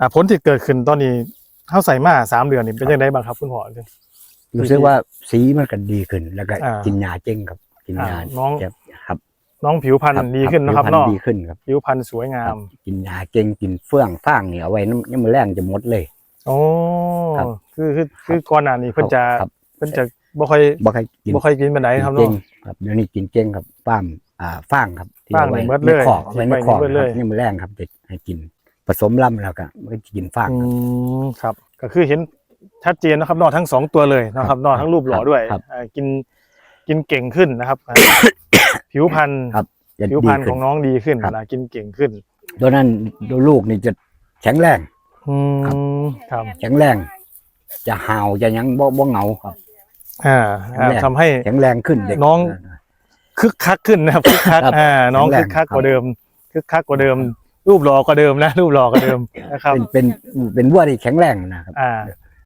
อ่าผลที่เกิดขึ้นตอนนี้เฮาใส่มาสามเดือนนี่เป็นยังไงบ้างครับคุณพ่อ รู้สึกว่าสีมันก็ดีขึ้น แล้วก็อ่ากิกินยาเจ้งครับ กินยาอ่าน้องจะครับน้องผิวพรรณครับดีขึ้นนะครับผิวพรรณเนาะดีขึ้นครับผิวพรรณสวยงาครัมบกินยาเจ้งกินเฟื่องฟางเนี่ยเอาไว้น้ำน้ำมันแรงจะหมดเลย โอ้ครับ คือคือคือก่อนหน้านี้เพิ่นจะครับเพิ่นจะบ่ค่อยบ่ค่อยกินบ่ค่อยกินปานใดครับเจ้เนาะงครับเดี๋ยวนี้กินเจ้งครับฟ้ามอ่าฟางครับที่ฟางเอาไว้นี่หมดเลยในขอกเอาไว้ในที่ขอกไว้นี่หมดเลยครับนี่มันแรงครับเด็กให้กิน ผสมลำแล้วก็มันก็จะกินฟางอืมครับ ก็คือเห็นชัดเจนนะครับเนอทั้งสองตัวเลยนะครับครับเนอทั้งรูปหล่อด้วยครับอ่ากินกินเก่งขึ้นนะครับผิวพรรณครับ จะผิวดีพรรณขขึ้อน งน้องดีขึ้นครับเวลากินเก่งขึ้นตัวนั้นดูลูกนี่จะแข็งแรง อืมครับแข็งแรง จะห่าวจะหยังบ่บ่เหงาครับ อ่าอ่าแข็งแรง ทำให้ แข็งแรงขึ้นเด็ก น้อง คึกคักขึ้นนะครับคึกคักครับอ่าน้องแข็คึงกแรงคักกว่าครับเดิมคึกคักกว่าเดิม รูปหล่อกว่าเดิมนะรูปหล่อกว่าเดิมนะครับ เป็นเป็นเป็นวัวที่แข็งแรงนะครับ อ่า